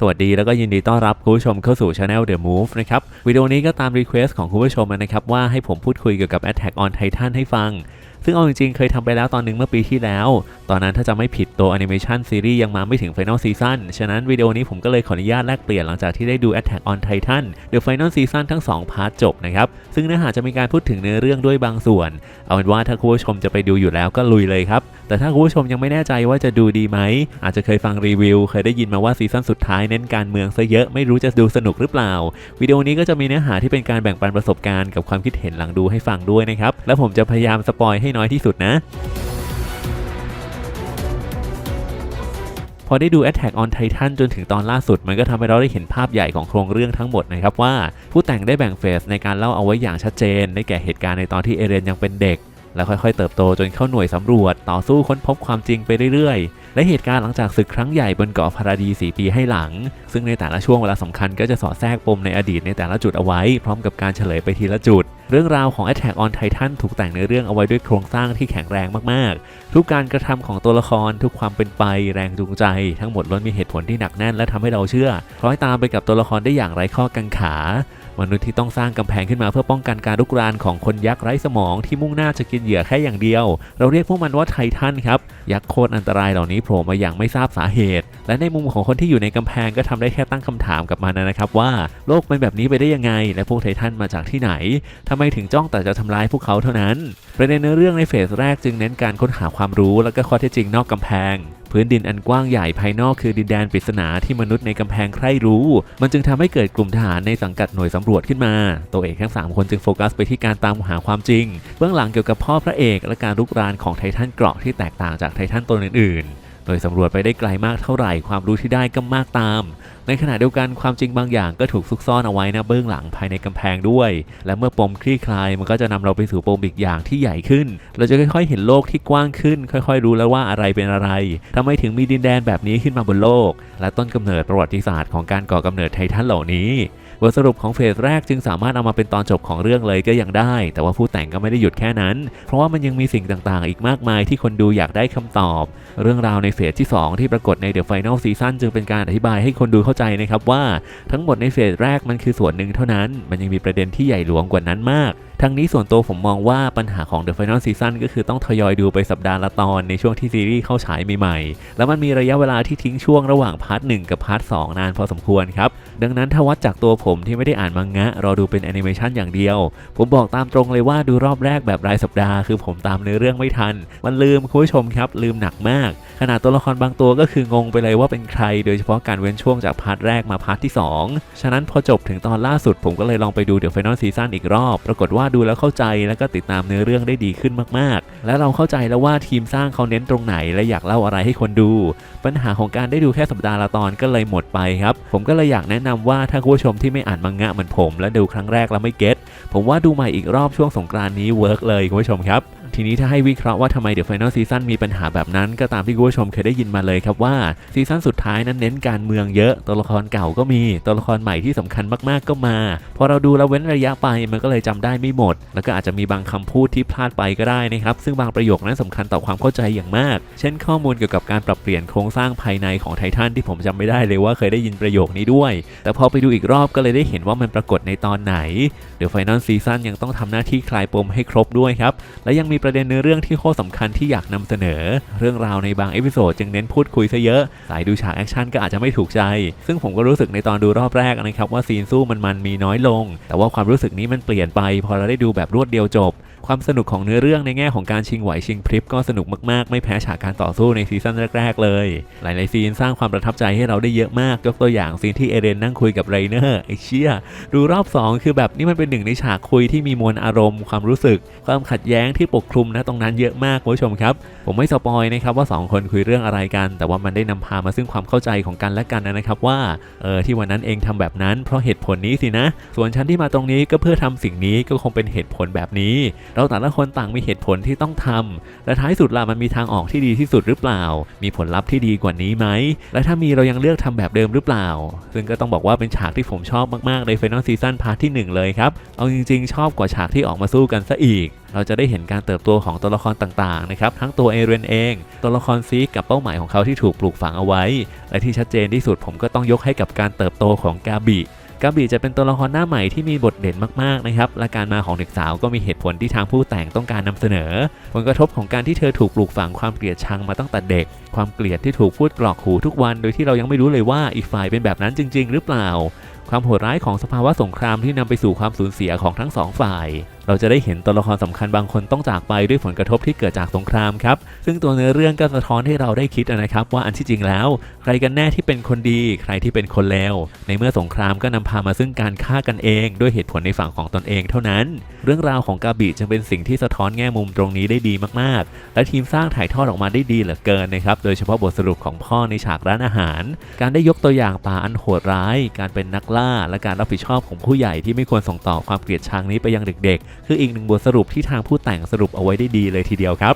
สวัสดีแล้วก็ยินดีต้อนรับคุณผู้ชมเข้าสู่ Channel The Move นะครับวิดีโอนี้ก็ตามรีเควสของคุณผู้ชมนะครับว่าให้ผมพูดคุยเกี่ยวกับ Attack on Titan ให้ฟัง ซึ่งเอาจริงๆ เคยทำไปแล้วตอนนึงเมื่อปีที่แล้ว ตอนนั้นถ้าจะไม่ผิดตัวแอนิเมชันซีรีส์ยังมาไม่ถึง Final Season ฉะนั้นวิดีโอนี้ผมก็เลยขออนุญาตแลกเปลี่ยนหลังจากที่ได้ดู Attack on Titan The Final Season ทั้ง 2 พาร์ทจบนะครับซึ่งเนื้อหาจะมีการพูดถึงเนื้อเรื่องด้วยบางส่วน เอาเป็นว่าถ้าคุณผู้ชมจะไปดูอยู่แล้วก็ลุยเลยครับแต่ถ้าคุณผู้ชมยังไม่แน่ใจว่าจะดูดีไหม อาจจะเคยฟังรีวิว เคยได้ยินมาว่าซีซั่นสุดท้ายเน้นการเมืองซะเยอะไม่รู้จะดูสนุกหรือเปล่า วิดีโอนี้ก็จะมีเนื้อหาที่เป็นการแบ่งปันประสบการณ์กับความคิดเห็นหลังดูให้ฟังด้วยนะครับและผมจะพยายามสปอยให้น้อยที่สุดนะพอได้ดู Attack on Titan จนถึงตอนล่าสุด มันก็ทำให้เราได้เห็นภาพใหญ่ของโครงเรื่องทั้งหมดนะครับว่า ผู้แต่งได้แบ่งเฟสในการเล่าเอาไว้อย่างชัดเจน ได้แก่เหตุการณ์ในตอนที่เอเรนยังเป็นเด็ก แล้วค่อยๆ เติบโตจนเข้าหน่วยสำรวจ ต่อสู้ค้นพบความจริงไปเรื่อยๆ และเหตุการณ์หลังจากศึกครั้งใหญ่บนเกาะพาราดีส4ปีให้หลัง ซึ่งในแต่ละช่วงเวลาสำคัญก็จะสอดแทรกปมในอดีตในแต่ละจุดเอาไว้ พร้อมกับการเฉลยไปทีละจุดเรื่องราวของ Attack on Titan ถูกแต่งในเรื่องเอาไว้ด้วยโครงสร้างที่แข็งแรงมากๆ ทุกการกระทำของตัวละครทุกความเป็นไป แรงจูงใจ ทั้งหมดล้วนมีเหตุผลที่หนักแน่นและทำให้เราเชื่อคล้อยตามไปกับตัวละครได้อย่างไร้ข้อกังขามนุษย์ที่ต้องสร้างกำแพงขึ้นมาเพื่อป้องกันการลุกรานของคนยักษ์ไร้สมองที่มุ่งหน้าจะกินเหยื่อแค่อย่างเดียว เราเรียกพวกมันว่าไททันครับ ยักษ์โคตรอันตรายเหล่านี้โผล่มาอย่างไม่ทราบสาเหตุ และในมุมของคนที่อยู่ในกำแพงก็ทำได้แค่ตั้งคำถามกับมันนะครับว่า โลกเป็นแบบนี้ไปได้ยังไง และพวกไททันมาจากที่ไหน ทำไมถึงจ้องแต่จะทำร้ายพวกเขาเท่านั้น ประเด็นเนื้อเรื่องในเฟสแรกจึงเน้นการค้นหาความรู้และก็ข้อเท็จจริงนอกกำแพง พื้นดินอันกว้างใหญ่ภายนอกคือดินแดนปริศนาที่มนุษย์ในกำแพงใคร่รู้ มันจึงทำให้เกิดกลุ่มทหารในสังกัดหน่วยสำรวจขึ้นมา ตัวเอกทั้ง 3 คนจึงโฟกัสไปที่การตามหาความจริง เบื้องหลังเกี่ยวกับพ่อพระเอกและการลุกรานของไททันเกราะที่แตกต่างจากไททันตัวอื่นๆ โดยสำรวจไปได้ไกลมากเท่าไหร่ความรู้ที่ได้ก็มากตาม ในขณะเดียวกันความจริงบางอย่างก็ถูกซุกซ่อนเอาไว้นะเบื้องหลังภายในกำแพงด้วย และเมื่อปมคลี่คลายมันก็จะนำเราไปสู่ปมอีกอย่างที่ใหญ่ขึ้น เราจะค่อยๆ เห็นโลกที่กว้างขึ้น ค่อยๆ รู้แล้วว่าอะไรเป็นอะไรทำไมถึงมีดินแดนแบบนี้ขึ้นมาบนโลก และต้นกำเนิดประวัติศาสตร์ของการก่อกำเนิดไททันเหล่านี้ บทสรุปของเฟสแรกจึงสามารถเอามาเป็นตอนจบของเรื่องเลยก็ยังได้ แต่ว่าผู้แต่งก็ไม่ได้หยุดแค่นั้น เพราะว่ามันยังมีสิ่งต่างๆ อีกมากมายที่คนดูอยากได้คำตอบ เรื่องราวในเฟสที่ 2 ที่ปรากฏในเดอะไฟแนลซีซั่นจึงเป็นการอธิบายให้คนดูเข้าใจนะครับว่า ทั้งหมดในเฟสแรกมันคือส่วนหนึ่งเท่านั้น มันยังมีประเด็นที่ใหญ่หลวงกว่านั้นมากทั้งนี้ส่วนตัวผมมองว่าปัญหาของ The Final Season ก็คือต้องทยอยดูไปสัปดาห์ละตอนในช่วงที่ซีรีส์เข้าฉายใหม่ๆ แล้วมันมีระยะเวลาที่ทิ้งช่วงระหว่างพาร์ทหกับพาร์ทสนานพอสมควรครับ ดังนั้นถ้าวัดจากตัวผมที่ไม่ได้อ่านมังงะ รอดูเป็นแอนิเมชันอย่างเดียว ผมบอกตามตรงเลยว่าดูรอบแรกแบบรายสัปดาห์คือผมตามเนื้อเรื่องไม่ทัน มันลืมคุณผู้ชมครับ ลืมหนักมาก ขนาดตัวละครบางตัวก็คืองงไปเลยว่าเป็นใคร โดยเฉพาะการเว้นช่วงจากพาร์ทแรกมาพาร์ทที่ 2 ฉะนั้นพอจบถึงตอนล่าสุดผมก็เลยลองไปดู The Final Season อีกรอบ ปรากฏว่าดูแล้วเข้าใจแล้วก็ติดตามเนื้อเรื่องได้ดีขึ้นมากๆ และเราเข้าใจแล้วว่าทีมสร้างเขาเน้นตรงไหน และอยากเล่าอะไรให้คนดู ปัญหาของการได้ดูแค่สัปดาห์ละตอนก็เลยหมดไปครับ ผมก็เลยอยากแนะนำว่าถ้าคุณผู้ชมที่ไม่อ่านมังงะเหมือนผม และดูครั้งแรกแล้วไม่เก็ตผมว่าดูใหม่อีกรอบช่วงสงกรานนี้เวิร์กเลยคุณผู้ชมครับทีนี้ถ้าให้วิเคราะห์ว่าทำไม The Final Season มีปัญหาแบบนั้น ก็ตามที่คุณผู้ชมเคยได้ยินมาเลยครับว่าซีซั่นสุดท้ายนั้นเน้นการเมืองเยอะ ตัวละครเก่าก็มี ตัวละครใหม่ที่สำคัญมากๆก็มา พอเราดูแล้วเว้นระยะไปมันก็เลยจำได้ไม่หมด แล้วก็อาจจะมีบางคำพูดที่พลาดไปก็ได้นะครับ ซึ่งบางประโยคนั้นสำคัญต่อความเข้าใจอย่างมาก เช่นข้อมูลเกี่ยวกับการปรับเปลี่ยนโครงสร้างภายในของไททันที่ผมจำไม่ได้เลยว่าเคยได้ยินประโยคนี้ด้วย แต่พอไปดูอีกรอบก็เลยได้เห็นว่ามันปรากฏในตอนไหน The Final Season ยังต้องทำหน้าที่คลายปมให้ครบด้วยครับและยังมีประเด็นเนื้อเรื่องที่โคตรสำคัญที่อยากนำเสนอ เรื่องราวในบางเอพิโซดจึงเน้นพูดคุยซะเยอะ สายดูฉากแอคชั่นก็อาจจะไม่ถูกใจ ซึ่งผมก็รู้สึกในตอนดูรอบแรกนะครับว่าซีนสู้มันมันมีน้อยลง แต่ว่าความรู้สึกนี้มันเปลี่ยนไป พอเราได้ดูแบบรวดเดียวจบ ความสนุกของเนื้อเรื่องในแง่ของการชิงไหวชิงพริบก็สนุกมากๆ ไม่แพ้ฉากการต่อสู้ในซีซั่นแรก ๆ เลย หลายๆซีนสร้างความประทับใจให้เราได้เยอะมากยกตัวอย่างซีนที่เอเดนนั่งคุยกับไรเนอร์ไอเชี่ยดูรอบ 2 คือแบบนี่มันเป็นหนึ่งในฉากคุยที่มีมวลอารมณ์ความรู้สึก ความขัดแย้งที่ปกคลุมนะตรงนั้นเยอะมากคุณผู้ชมครับ ผมไม่สปอยนะครับว่า 2 คนคุยเรื่องอะไรกัน แต่ว่ามันได้นำพามาซึ่งความเข้าใจของกันและกันนะครับว่าเออที่วันนั้นเองทำแบบนั้นเพราะเหตุผลนี้สินะ ส่วนฉันที่มาตรงนี้ก็เพื่อทำสิ่งนี้ก็คงเป็นเหตุผลแบบนี้เราแต่ละคนต่างมีเหตุผลที่ต้องทำและท้ายสุดล่ะมันมีทางออกที่ดีที่สุดหรือเปล่า มีผลลัพธ์ที่ดีกว่านี้ไหม และถ้ามีเรายังเลือกทำแบบเดิมหรือเปล่า ซึ่งก็ต้องบอกว่าเป็นฉากที่ผมชอบมากๆใน Final Season พาร์ทที่ 1 เลยครับ เอาจริงๆ ชอบกว่าฉากที่ออกมาสู้กันซะอีกเราจะได้เห็นการเติบโตของตัวละครต่างๆนะครับทั้งตัวเอเรนเอง ตัวละครซีกกับเป้าหมายของเขาที่ถูกปลูกฝังเอาไว้ และที่ชัดเจนที่สุดผมก็ต้องยกให้กับการเติบโตของกาบิ กาบีจะเป็นตัวละครหน้าใหม่ที่มีบทเด่นมากๆนะครับและการมาของเด็กสาวก็มีเหตุผลที่ทางผู้แต่งต้องการนำเสนอ ผลกระทบของการที่เธอถูกปลูกฝังความเกลียดชังมาตั้งแต่เด็ก ความเกลียดที่ถูกพูดกรอกหูทุกวัน โดยที่เรายังไม่รู้เลยว่าอีกฝ่ายเป็นแบบนั้นจริง ๆ หรือเปล่า ความโหดร้ายของสภาวะสงครามที่นำไปสู่ความสูญเสียของทั้งสองฝ่าย เราจะได้เห็นตัวละครสำคัญบางคนต้องจากไปด้วยผลกระทบที่เกิดจากสงครามครับ ซึ่งตัวเนื้อเรื่องก็สะท้อนให้เราได้คิดนะครับ ว่าอันที่จริงแล้ว ใครกันแน่ที่เป็นคนดี ใครที่เป็นคนเลวในเมื่อสงครามก็นำพามาซึ่งการฆ่ากันเอง ด้วยเหตุผลในฝั่งของตนเองเท่านั้น เรื่องราวของกาบิจึงเป็นสิ่งที่สะท้อนแง่มุมตรงนี้ได้ดีมากๆ และทีมสร้างถ่ายทอดออกมาได้ดีเหลือเกินนะครับโดยเฉพาะบทสรุปของพ่อในฉากร้านอาหาร การได้ยกตัวอย่างป่าอันโหดร้าย การเป็นนักล่า และการรับผิดชอบของผู้ใหญ่ที่ไม่ควรส่งต่อความเกลียดชังนี้ไปยังเด็กคืออีกหนึ่งบทสรุปที่ทางผู้แต่งสรุปเอาไว้ได้ดีเลยทีเดียวครับ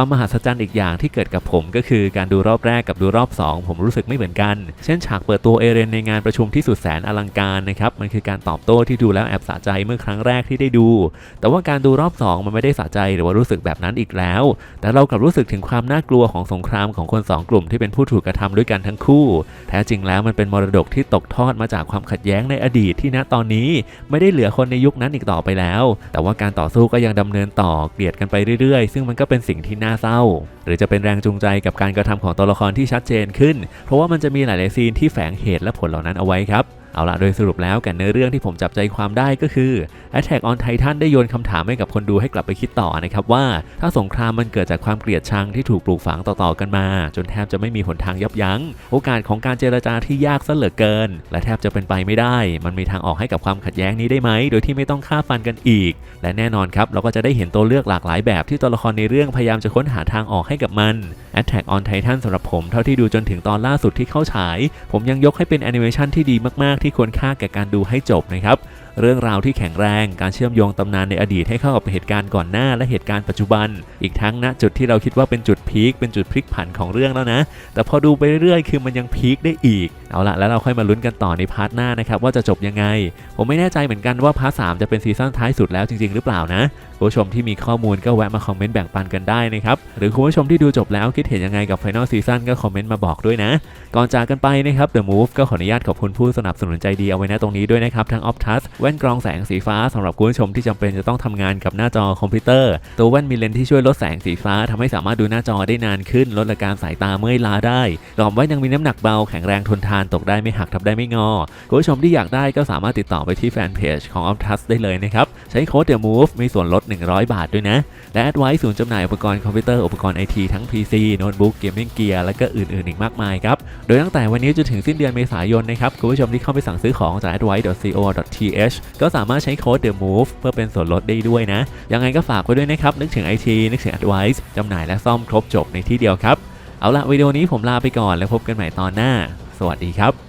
ความมหัศจรรย์อีกอย่างที่เกิดกับผมก็คือการดูรอบแรกกับดูรอบ 2 ผมรู้สึกไม่เหมือนกัน เช่นฉากเปิดตัวเอเรนในงานประชุมที่สุดแสนอลังการนะครับ มันคือการตอบโต้ที่ดูแล้วแอบสะใจเมื่อครั้งแรกที่ได้ดู แต่ว่าการดูรอบ 2 มันไม่ได้สะใจหรือว่ารู้สึกแบบนั้นอีกแล้ว แต่เรากลับรู้สึกถึงความน่ากลัวของสงครามของคนสองกลุ่มที่เป็นผู้ถูกกระทำด้วยกันทั้งคู่ แท้จริงแล้วมันเป็นมรดกที่ตกทอดมาจากความขัดแย้งในอดีตที่ณตอนนี้ ไม่ได้เหลือคนในยุคนั้นอีกต่อไปแล้ว แต่ว่าการต่อสู้ก็ยังดำเนินต่อเกลียดกันไปเรื่อยๆ ซึ่งมันก็เป็นสิ่งที่น่าเศร้า หรือจะเป็นแรงจูงใจกับการกระทำของตัวละครที่ชัดเจนขึ้น เพราะว่ามันจะมีหลายๆซีนที่แฝงเหตุและผลเหล่านั้นเอาไว้ครับเอาละโดยสรุปแล้วกันเนื้อเรื่องที่ผมจับใจความได้ก็คือ Attack on Titan ได้โยนคำถามให้กับคนดูให้กลับไปคิดต่อนะครับว่า ถ้าสงครามมันเกิดจากความเกลียดชังที่ถูกปลูกฝังต่อๆกันมา จนแทบจะไม่มีหนทางยับยั้ง โอกาสของการเจรจาที่ยากซะเหลือเกิน และแทบจะเป็นไปไม่ได้ มันมีทางออกให้กับความขัดแย้งนี้ได้ไหมโดยที่ไม่ต้องฆ่าฟันกันอีก และแน่นอนครับเราก็จะได้เห็นตัวเลือกหลากหลายแบบที่ตัวละครในเรื่องพยายามจะค้นหาทางออกให้กับมัน Attack on Titan สำหรับผมเท่าที่ดูจนถึงตอนล่าสุดที่เข้าฉาย ผมยังยกให้เป็นแอนิเมชันที่ดีมากๆที่ควรค่าแก่การดูให้จบนะครับ เรื่องราวที่แข็งแรง การเชื่อมโยงตำนานในอดีตให้เข้ากับเหตุการณ์ก่อนหน้าและเหตุการณ์ปัจจุบัน อีกทั้งณจุดที่เราคิดว่าเป็นจุดพีคเป็นจุดพลิกผันของเรื่องแล้วนะ แต่พอดูไปเรื่อยๆ คือมันยังพีคได้อีก เอาละแล้วเราค่อยมาลุ้นกันต่อในพาร์ทหน้านะครับว่าจะจบยังไง ผมไม่แน่ใจเหมือนกันว่าพาร์ทสจะเป็นซีซั่นท้ายสุดแล้วจริง ๆ หรือเปล่านะผู้ชมที่มีข้อมูลก็แวะมาคอมเมนต์แบ่งปันกันได้นะครับ หรือคุณผู้ชมที่ดูจบแล้วคิดเห็นยังไงกับ Final Season ก็คอมเมนต์มาบอกด้วยนะ ก่อนจากกันไปนะครับ The Move ก็ขออนุญาตขอบคุณผู้สนับสนุนใจดีเอาไว้นะตรงนี้ด้วยนะครับทั้ง Optus แว่นกรองแสงสีฟ้าสำหรับคุณผู้ชมที่จำเป็นจะต้องทำงานกับหน้าจอคอมพิวเตอร์ตัวแว่นมีเลนส์ที่ช่วยลดแสงสีฟ้าทำให้สามารถดูหน้าจอได้นานขึ้น ลดอาการสายตาเมื่อยล้าได้กล่อมแว่นยังมีน้ำหนักเบาแข็งแรงทนทานตกได้ไม่หักทับได้ไม่งอคุณผู้ชมที่อยากได้ก็สามารถติดต่อไปที่แฟนเพจของ Optus ได้เลยนะครับใช้โค้ด The Move มีส่วนลด 100 บาทด้วยนะ และ Advice ศูนย์จำหน่ายอุปกรณ์คอมพิวเตอร์อุปกรณ์ไอทีทั้ง PC โน้ตบุ๊กเกมมิ่งเกียร์และก็อื่นๆอีกมากมายครับ โดยตั้งแต่วันนี้จนถึงสิ้นเดือนเมษายนนะครับคุณผู้ชมที่เข้าไปสั่งซื้อของจาก advice.co.th ก็สามารถใช้โค้ด The Move เพื่อเป็นส่วนลดได้ด้วยนะ ยังไงก็ฝากไว้ด้วยนะครับ นึกถึง IT นึกถึง Advice จำหน่ายและซ่อมครบจบในที่เดียวครับ เอาละวิดีโอนี้ผมลาไปก่อนแล้วพบกันใหม่ตอนหน้า สวัสดีครับ